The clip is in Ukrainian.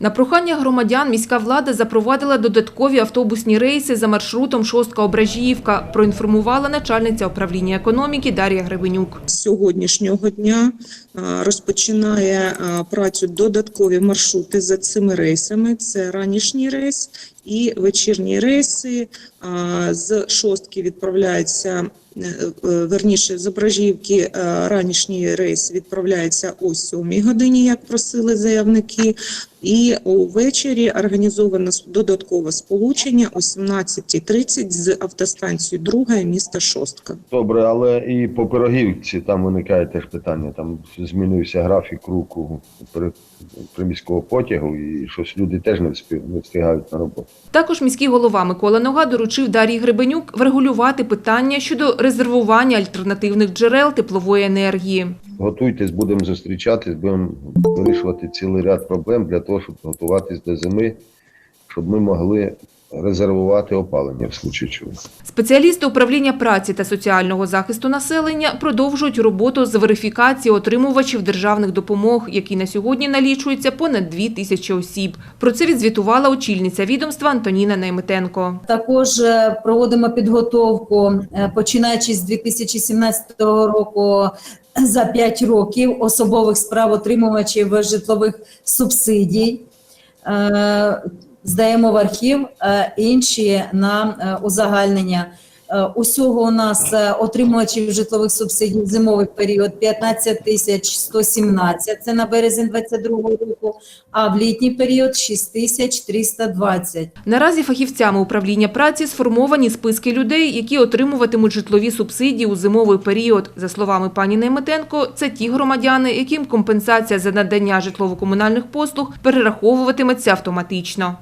На прохання громадян міська влада запровадила додаткові автобусні рейси за маршрутом Шостка-Ображіївка, проінформувала начальниця управління економіки Дар'я Гребенюк. з сьогоднішнього дня розпочинає працю додаткові маршрути за цими рейсами. Це ранішній рейс і вечірні рейси. З шостки відправляється е, е, верніше з Ображівки е, ранішній рейс відправляється о 7 годині, як просили заявники. І увечері організовано додаткове сполучення о 17.30 з автостанцією друга міста Шостка. Добре, але і по пирогівці там виникає теж питання. Там змінився графік руху при- приміського потягу, і щось люди теж не не встигають на роботу. Також міський голова Микола Нога доручив Дар'ї Гребенюк врегулювати питання щодо резервування альтернативних джерел теплової енергії. Готуйтесь, будемо зустрічатись, будемо вирішувати цілий ряд проблем для того, щоб готуватись до зими, щоб ми могли резервувати опалення в случаю чого. Спеціалісти управління праці та соціального захисту населення продовжують роботу з верифікації отримувачів державних допомог, які на сьогодні налічуються понад дві тисячі осіб. Про це відзвітувала очільниця відомства Антоніна Найметенко. Також е, проводимо підготовку, е, починаючи з 2017 року за 5 років особових справ отримувачів житлових субсидій. Здаємо в архів е, інші на е, узагальнення. Е, Усього у нас отримувачів житлових субсидій зимовий період 15 тисяч 117, це на березень 22 року, а в літній період 6 тисяч 320. Наразі фахівцями управління праці сформовані списки людей, які отримуватимуть житлові субсидії у зимовий період. За словами пані Найметенко, це ті громадяни, яким компенсація за надання житлово-комунальних послуг перераховуватиметься автоматично.